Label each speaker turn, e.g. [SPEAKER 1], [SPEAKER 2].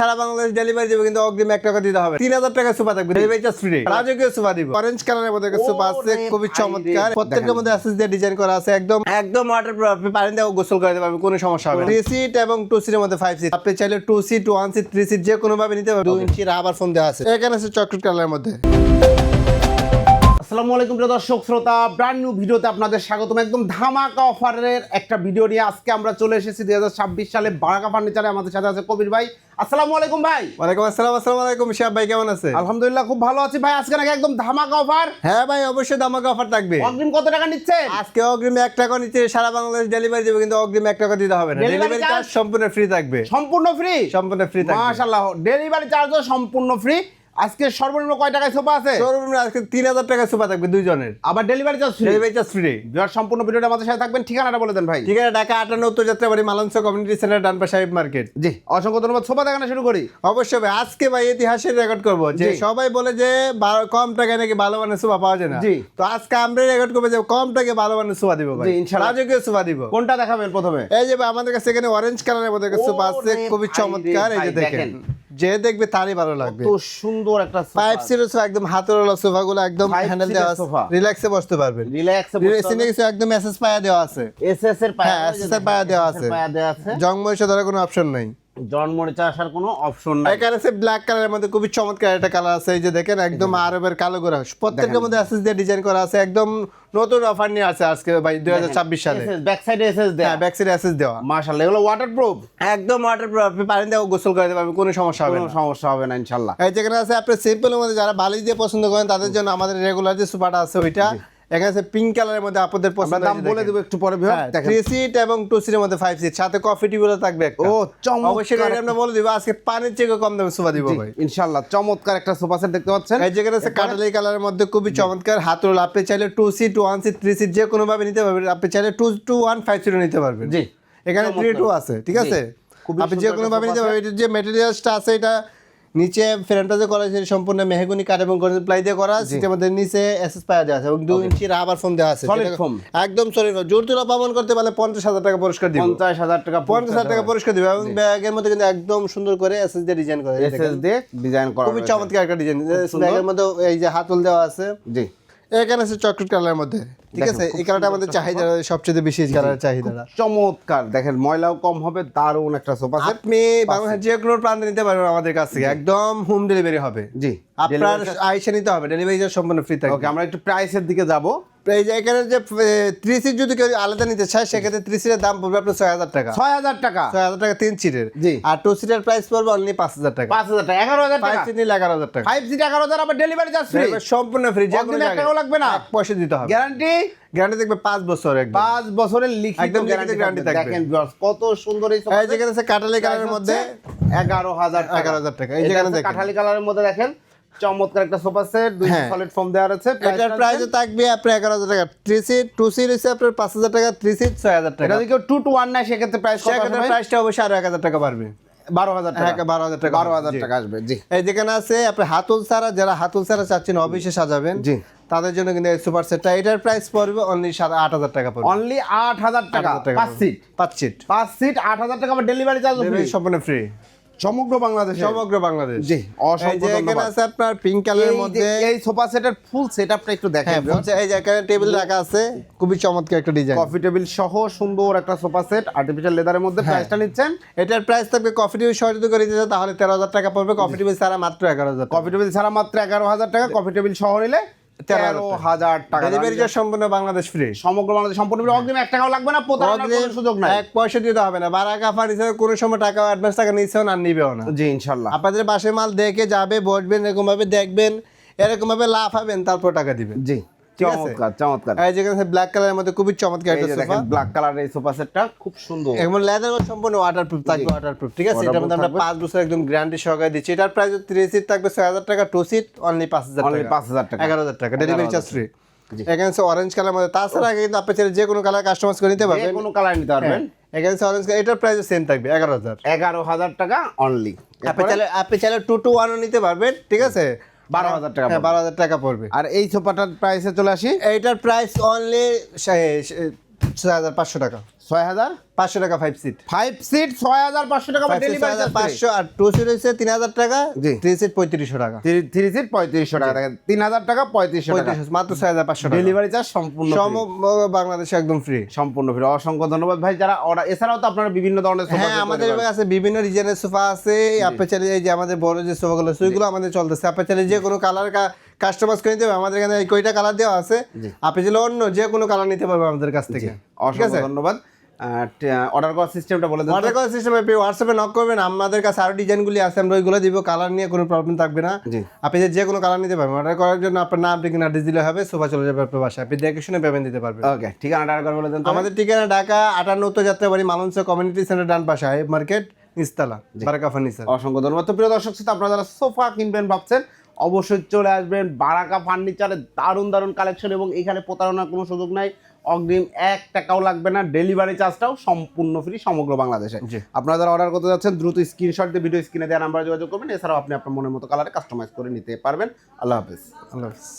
[SPEAKER 1] সারা Bangladesh delivery দিব কিন্তু অগ্রিম এক টাকা দিতে হবে। তিন হাজার টাকা সুপা থাকবে ডেলিভারি চার্জ ফ্রি রাজকীয় সুপা দিব। অরেঞ্জ কালারের মধ্যে একটা সুপা আছে খুবই চমৎকার।
[SPEAKER 2] প্রত্যেকের
[SPEAKER 1] প্রত্যেকটার মধ্যে অ্যাসেস দিয়ে ডিজাইন করা আছে একদম একদম ওয়াটার প্রুফ আপনি পানি দিয়ে গোসল করে দিতে পারবেন কোনো সমস্যা হবে থ্রি সিট এবং টু সিটের মধ্যে ফাইভ সিট আপনি চাইলে two seat one seat three seat যে কোনো ভাবে নিতে পারবেন। দু ইঞ্চি রাবার ফোন দেওয়া আছে। এখানে আছে চকলেট কালারের মধ্যে।
[SPEAKER 2] আসসালামু আলাইকুম প্রিয় দর্শক শ্রোতা ব্র্যান্ড নিউ ভিডিওতে আপনাদের স্বাগতম। একদম ধামাকা অফারের একটা ভিডিও নিয়ে আজকে আমরা চলে এসেছি দুই হাজার ছাব্বিশ সালে বারাকা ফার্নিচারে। আমাদের সাথে আছে কবির ভাই। আসসালামু আলাইকুম ভাই।
[SPEAKER 1] ওয়ালাইকুম আসসালাম আসসালামু আলাইকুম। শিহাব ভাই কেমন আছে?
[SPEAKER 2] আলহামদুলিল্লাহ খুব ভালো আছি ভাই। আজকে নাকি একদম ধামাকা অফার।
[SPEAKER 1] হ্যাঁ ভাই অবশ্যই ধামাকা অফার থাকবে।
[SPEAKER 2] অগ্রিম কত টাকা নিচ্ছে
[SPEAKER 1] আজকে অগ্রিম এক টাকা নিচ্ছে সারা বাংলাদেশ ডেলিভারি দেবে কিন্তু অগ্রিম এক টাকা দিতে হবে না। ডেলিভারি চার্জ সম্পূর্ণ ফ্রি থাকবে।
[SPEAKER 2] সম্পূর্ণ ফ্রি
[SPEAKER 1] সম্পূর্ণ ফ্রি থাকবে।
[SPEAKER 2] মাশাআল্লাহ ডেলিভারি চার্জও সম্পূর্ণ ফ্রি আজকে সর্বনিম্ন কয় টাকায় সোফা আছে?
[SPEAKER 1] শোরুমে আজকে তিন হাজার টাকা সুপা থাকবে দুইজনের।
[SPEAKER 2] আবার delivery charge free
[SPEAKER 1] delivery charge free
[SPEAKER 2] বিরাট সম্পূর্ণ ভিডিওটা আমাদের সাথে থাকবেন। ঠিকানাটা বলে দেন ভাই।
[SPEAKER 1] ঠিক আছে ঢাকা আটান্ন উত্তর যাত্রা বাড়ি মালাংস কমিউনিটি সেন্টার ডানপা সাহেব মার্কেট।
[SPEAKER 2] জি অসংখ্য ধন্যবাদ। সোফা দেখানো শুরু করি।
[SPEAKER 1] অবশ্যই ভাই আজকে ভাই ইতিহাসের রেকর্ড করব। যে সবাই বলে যে কম টাকায় নাকি ভালো মানের সোফা পাওয়া যায় না।
[SPEAKER 2] জি।
[SPEAKER 1] তো আজকে আমরা রেকর্ড করব যে কম টাকায় ভালো মানের সোফা দিব ভাই।
[SPEAKER 2] জি, ইনশাল্লাহ।
[SPEAKER 1] রাজকীয় সোফা দিব।
[SPEAKER 2] কোনটা দেখাবেন প্রথমে?
[SPEAKER 1] এই যে ভাই, আমাদের কাছে এখানে অরেঞ্জ কালারের মধ্যে সোফা আছে খুবই চমৎকার। এই যে দেখেন। যে দেখবে তারই ভালো লাগবে।
[SPEAKER 2] তো সুন্দর একটা
[SPEAKER 1] ফাইভ সোফা একদম হাতের ওলা সোফা গুলো একদম হ্যান্ডেল দেওয়া আছে। রিল্যাক্সে বসতে পারবেন।
[SPEAKER 2] রিল্যাক্সে
[SPEAKER 1] সিনে কিছু একদম এসএস পায়া দেওয়া আছে।
[SPEAKER 2] এসএস এর পায়া
[SPEAKER 1] এসএস SS এর পায়া দেওয়া আছে।
[SPEAKER 2] পায়া দেওয়া আছে।
[SPEAKER 1] জং মরিচা ধরার কোনো অপশন নাই।
[SPEAKER 2] জন্মরিচা আসার কোনো অপশন নাই।
[SPEAKER 1] এখানে আছে ব্ল্যাক কালারের মধ্যে খুবই চমৎকার একটা কালার আছে এই যে দেখেন একদম আরবের কালো করা প্রত্যেকটার মধ্যে এসএস দিয়ে ডিজাইন করা আছে একদম নতুন অফার নিয়ে আছে আজকে ভাই দুই হাজার ছাব্বিশ সালে।
[SPEAKER 2] ব্যাক সাইডে এসএস দেয়া।
[SPEAKER 1] হ্যাঁ ব্যাক সাইডে এসএস দেওয়া।
[SPEAKER 2] মাশাআল্লাহ এগুলো ওয়াটারপ্রুফ
[SPEAKER 1] একদম ওয়াটার প্রুফ আপনি পানি দিয়ে গোসল করে দিতে পারবেন কোনো সমস্যা হবে
[SPEAKER 2] কোনো
[SPEAKER 1] না।
[SPEAKER 2] সমস্যা হবে না ইনশাআল্লাহ।
[SPEAKER 1] এই যেখানে আছে আপনি সিম্পলের মধ্যে যারা বালিশ দিয়ে পছন্দ করেন তাদের জন্য আমাদের রেগুলার যে সুপারটা আছে ওইটা এখানে আছে পিঙ্ক কালারের মধ্যে আপনাদের পছন্দ
[SPEAKER 2] দাম বলে দেব একটু পরে
[SPEAKER 1] থ্রি সিট এবং টু সিটের মধ্যে ফাইভ সিট সাথে কফি টেবিলও থাকবে
[SPEAKER 2] ও, চমৎকার
[SPEAKER 1] অবশ্যই এটা আমরা বলে দিব আজকে পানির চেয়ে কম দামে সুপা দিব ভাই।
[SPEAKER 2] ইনশাআল্লাহ চমৎকার একটা সোফা সেট দেখতে পাচ্ছেন।
[SPEAKER 1] এই যেখানে আছে কাটালি কালারের মধ্যে খুবই চমৎকার হাত রোল। আপনি চাইলে two seat one seat three seat যে কোনো ভাবে নিতে পারবেন। আপনি চাইলে টু টু ওয়ান ফাইভ সিটও নিতে পারবেন।
[SPEAKER 2] জি
[SPEAKER 1] এখানে থ্রি টু আছে ঠিক আছে? আপনি যে কোনো ভাবে নিতে পারবেন। যে মেটেরিয়ালসটা আছে এটা নিচে ফ্রেমটা যে করা আছে সম্পূর্ণ মেহগুনি কাঠ এবং গর্জন প্লাই দিয়ে করা সেটার মধ্যে নিচে এসএস পাওয়া দেওয়া আছে এবং দু ইঞ্চি রাবার ফোম দেওয়া আছে সলিড
[SPEAKER 2] ফোম
[SPEAKER 1] একদম সলিড জোর তুলা পাবন করতে পারলে পঞ্চাশ হাজার টাকা পুরস্কার দিব।
[SPEAKER 2] পঞ্চাশ হাজার টাকা
[SPEAKER 1] পঞ্চাশ হাজার টাকা পুরস্কার দিবে এবং ব্যাগের মধ্যে কিন্তু একদম সুন্দর করে এসএস দিয়ে ডিজাইন করা
[SPEAKER 2] এসএস দিয়ে ডিজাইন করা
[SPEAKER 1] খুবই। চমৎকার একটা ডিজাইন ব্যাগের মধ্যে এই যে হাতল দেওয়া আছে।
[SPEAKER 2] জি।
[SPEAKER 1] এখানে আছে চকলেট কালারের মধ্যে ঠিক আছে? এই কালারটা আমাদের চাহিদা সবচেয়ে বেশি কালার চাহিদা
[SPEAKER 2] চমৎকার। দেখেন ময়লাও কম হবে দারুণ একটা সোফা
[SPEAKER 1] আপনি বাংলাদেশের যে কোনো প্রান্তে নিতে পারবেন আমাদের কাছ থেকে। একদম হোম ডেলিভারি হবে।
[SPEAKER 2] জি
[SPEAKER 1] আপনার আইসা নিতে হবে ডেলিভারি সম্পূর্ণ ফ্রি
[SPEAKER 2] ওকে আমরা একটু প্রাইসের দিকে যাব।
[SPEAKER 1] এখানে যে থ্রি সিট যদি কেউ আলাদা নিতে চায় সেক্ষেত্রে থ্রি সিটের দাম পড়বে আপনার ছয় হাজার টাকা।
[SPEAKER 2] ছয় হাজার টাকা?
[SPEAKER 1] ছয় হাজার টাকা তিন সিটের
[SPEAKER 2] জি।
[SPEAKER 1] আর টু সিটের প্রাইস পড়বে অনলি পাঁচ হাজার টাকা।
[SPEAKER 2] পাঁচ হাজার টাকা এগারো হাজার টাকা?
[SPEAKER 1] সিট নিলে এগারো হাজার টাকা।
[SPEAKER 2] ফাইভ সিট এগারো হাজার আবার ডেলিভারি চার্জ ফ্রি
[SPEAKER 1] সম্পূর্ণ ফ্রি যে কোনো।
[SPEAKER 2] টাকাও লাগবে না?
[SPEAKER 1] পয়সা দিতে হবে।
[SPEAKER 2] গ্যারান্টি
[SPEAKER 1] গ্যারান্টি দেখবে পাঁচ বছর একদম।
[SPEAKER 2] পাঁচ বছরের লিখিত
[SPEAKER 1] একদম
[SPEAKER 2] গ্যারান্টি
[SPEAKER 1] থাকবে।
[SPEAKER 2] দেখেন কত সুন্দর এই
[SPEAKER 1] এই যেখানে কাটালি কালারের মধ্যে
[SPEAKER 2] এগারো হাজার
[SPEAKER 1] এগারো হাজার টাকা। এই যেখানে
[SPEAKER 2] কাঠালি কালারের মধ্যে দেখেন। চমৎকার একটা সোফা সেট দুই। সলিড ফর্ম দেওয়া আছে
[SPEAKER 1] এটার প্রাইস থাকবে আপনার এগারো হাজার টাকা। থ্রি সিট টু সিট হচ্ছে আপনার পাঁচ হাজার টাকা থ্রি সিট ছয় হাজার টাকা।
[SPEAKER 2] যদি কেউ টু টু ওয়ান নেয় সেক্ষেত্রে প্রাইস
[SPEAKER 1] সেক্ষেত্রে প্রাইসটা অবশ্যই আরও এক হাজার টাকা বাড়বে।
[SPEAKER 2] বারো হাজার
[SPEAKER 1] হ্যাঁ
[SPEAKER 2] টাকা
[SPEAKER 1] বারো হাজার টাকা।
[SPEAKER 2] বারো হাজার টাকা আসবে জি।
[SPEAKER 1] এই যেখানে আছে আপনি হাতুল যারা হাতুল চাচ্ছেন অফিসে সাজাবেন
[SPEAKER 2] জি।
[SPEAKER 1] তাদের জন্য কিন্তু সুপার সেটটা এটার প্রাইস পড়বে অনলি সাত আট হাজার টাকা পড়বে।
[SPEAKER 2] অনলি আট হাজার টাকা পাঁচ সিট
[SPEAKER 1] পাঁচ সিট
[SPEAKER 2] পাঁচ সিট আট হাজার টাকা ডেলিভারি চার্জ
[SPEAKER 1] সম্পূর্ণ ফ্রি
[SPEAKER 2] সমগ্র বাংলাদেশে
[SPEAKER 1] সমগ্র বাংলাদেশ।
[SPEAKER 2] জি, অসংখ্য
[SPEAKER 1] এখানে। আছে আপনার পিঙ্ক কালারের মধ্যে।
[SPEAKER 2] এই সোফা সেটের ফুল সেটআপটা একটু দেখেন
[SPEAKER 1] হ্যাঁ এই যে এখানে টেবিল রাখা আছে। খুবই চমৎকার একটা ডিজাইন
[SPEAKER 2] কফি টেবিল সহ সুন্দর একটা সোফা সেট আর্টিফিশিয়াল লেদারের মধ্যে
[SPEAKER 1] হ্যাঁ।
[SPEAKER 2] প্রাইসটা নিচ্ছেন।
[SPEAKER 1] এটার প্রাইস থাকবে কফি টেবিল সহ যদি করে দিতে তাহলে তেরো হাজার টাকা পড়বে। কফি টেবিল ছাড়া মাত্র এগারো হাজার
[SPEAKER 2] কফি টেবিল ছাড়া মাত্র এগারো হাজার টাকা কফি টেবিল সহ নিলে তেরো হাজার টাকা।
[SPEAKER 1] সম্পূর্ণ বাংলাদেশ ফ্রি
[SPEAKER 2] সমগ্র বাংলাদেশ সম্পূর্ণ ফ্রি অগ্রিম এক টাকাও লাগবে না প্রতারণার কোনো সুযোগ নাই।
[SPEAKER 1] এক পয়সা দিতে হবে না। বারাকা ফার্নিচার কোনো সময় টাকা অ্যাডভান্স টাকা নিচ্ছেও না নিবেও না।
[SPEAKER 2] জি ইনশাল্লাহ।
[SPEAKER 1] আপনাদের বাসে মাল দেখে যাবে বসবেন এরকম ভাবে দেখবেন এরকম ভাবে লাভ হবেন তারপর টাকা দিবেন।
[SPEAKER 2] জি? চমৎকার চমৎকার।
[SPEAKER 1] এই যেখানে ব্ল্যাক কালারের মধ্যে খুবই চমৎকার একটা সোফা।
[SPEAKER 2] দেখেন ব্ল্যাক কালারের এই সোফা সেটটা খুব সুন্দর।
[SPEAKER 1] এবং লেদার সম্পূর্ণ ওয়াটারপ্রুফ থাকবে ওয়াটারপ্রুফ ঠিক আছে? এটার মধ্যে আমরা
[SPEAKER 2] Waterproof
[SPEAKER 1] পাঁচ বছর একদম গ্যারান্টি সহকারে দিচ্ছি। এটার প্রাইস থ্রি সিট থাকবে ছয় হাজার টাকা টু সিট অনলি পাঁচ হাজার
[SPEAKER 2] অনলি
[SPEAKER 1] টাকা।
[SPEAKER 2] পাঁচ হাজার টাকা।
[SPEAKER 1] এগারো হাজার টাকা ডেলিভারি চার্জ ফ্রি। এখানে অরেঞ্জ কালার মধ্যে তাছাড়া কিন্তু আপনি চাইলে যে কোনো কালার কাস্টমাইজ করে নিতে
[SPEAKER 2] যে কোনো কালার নিতে পারবেন।
[SPEAKER 1] এখানে অরেঞ্জ এটার প্রাইস সেম থাকবে এগারো হাজার।
[SPEAKER 2] এগারো হাজার টাকা অনলি
[SPEAKER 1] আপনি চাইলে আপনি চাইলে টু টু ওয়ানও নিতে পারবেন ঠিক আছে?
[SPEAKER 2] 12,000 টাকা
[SPEAKER 1] হ্যাঁ বারো হাজার টাকা পড়বে।
[SPEAKER 2] আর এই সোফাটার প্রাইসে চলে আসি।
[SPEAKER 1] এইটার প্রাইস অনলি ছয় হাজার পাঁচশো টাকা।
[SPEAKER 2] ছয় হাজার?
[SPEAKER 1] পাঁচশো টাকা ফাইভ সিট
[SPEAKER 2] ফাইভ সিট ছয় হাজার পাঁচশো টাকা
[SPEAKER 1] ছয় হাজার পাঁচশো। আর টু সিট হচ্ছে তিন হাজার টাকা
[SPEAKER 2] জি।
[SPEAKER 1] থ্রি সিট পঁয়ত্রিশশো টাকা।
[SPEAKER 2] থ্রি সিট পঁয়ত্রিশশো টাকা। তিন হাজার টাকা পঁয়ত্রিশশো টাকা।
[SPEAKER 1] মাত্র ছয় হাজার পাঁচশো
[SPEAKER 2] ডেলিভারি চার্জ সম্পূর্ণ
[SPEAKER 1] সম বাংলাদেশে একদম ফ্রি
[SPEAKER 2] সম্পূর্ণ ফ্রি অসংখ্য ধন্যবাদ ভাই যারা অর্ডার এছাড়াও তো আপনারা বিভিন্ন ধরনের সোফা
[SPEAKER 1] হ্যাঁ আমাদের কাছে বিভিন্ন ডিজাইনের সোফা আছে। আপনি চাইলে যে আমাদের বড় যে সোফাগুলো সেগুলো আমাদের চলতেছে। আপনি চাইলে যে কোনো কালার কাস্টমাইজ করে নিতে হবে। আমাদের এখানে এই কয়টা কালার দেওয়া আছে। আপনি চাইলে অন্য যে কোনো কালার নিতে পারবেন আমাদের কাছ থেকে।
[SPEAKER 2] অসংখ্য ধন্যবাদ। অর্ডার করার সিস্টেমটা বলে তো।
[SPEAKER 1] অর্ডার করার সিস্টেম আপনি হোয়াটসঅ্যাপে নক করবেন। আমাদের কাছে আরও ডিজাইনগুলি আছে আমরা ওইগুলো দিব। কালার নিয়ে কোনো প্রবলেম থাকবে না। আপনি যে- কোনো কালার নিতে পারবেন। অর্ডার করার জন্য আপনার নাম ঠিকানা অ্যাড্রেস দিলে হবে। সোফা চলে যাবে আপনার বাসায়। আপনি দেখে শুনে পেমেন্ট দিতে পারবেন।
[SPEAKER 2] ওকে ঠিকানাটা আরেকবার বলে দেন
[SPEAKER 1] আমাদের ঠিকানা ঢাকা আটান্ন উত্তর যাত্রাবাড়ি মালঞ্চ কমিউনিটি সেন্টার ডান পাশে মার্কেট নিস্তালা বারাকা ফার্নিচার
[SPEAKER 2] অসংখ্য ধন্যবাদ। তো প্রিয় দর্শক শ্রোতা আপনারা যারা সোফা কিনবেন ভাবছেন অবশ্যই চলে আসবেন বারাকা ফার্নিচারের দারুণ দারুণ কালেকশন এবং এখানে প্রতারণার কোনো সুযোগ নাই। অগ্রিম এক টাকাও লাগবে না ডেলিভারি চার্জটাও সম্পূর্ণ ফ্রি সমগ্র বাংলাদেশে। আপনারা যারা অর্ডার করতে যাচ্ছেন দ্রুত স্ক্রিনশট দিয়ে ভিডিও স্ক্রিনে দেওয়া নাম্বারে যোগাযোগ করবেন এছাড়াও আপনি আপনার মনের মতো কালারে কাস্টমাইজ করে নিতে পারবেন। আল্লাহ হাফিজ।
[SPEAKER 1] আল্লাহ হাফিজ।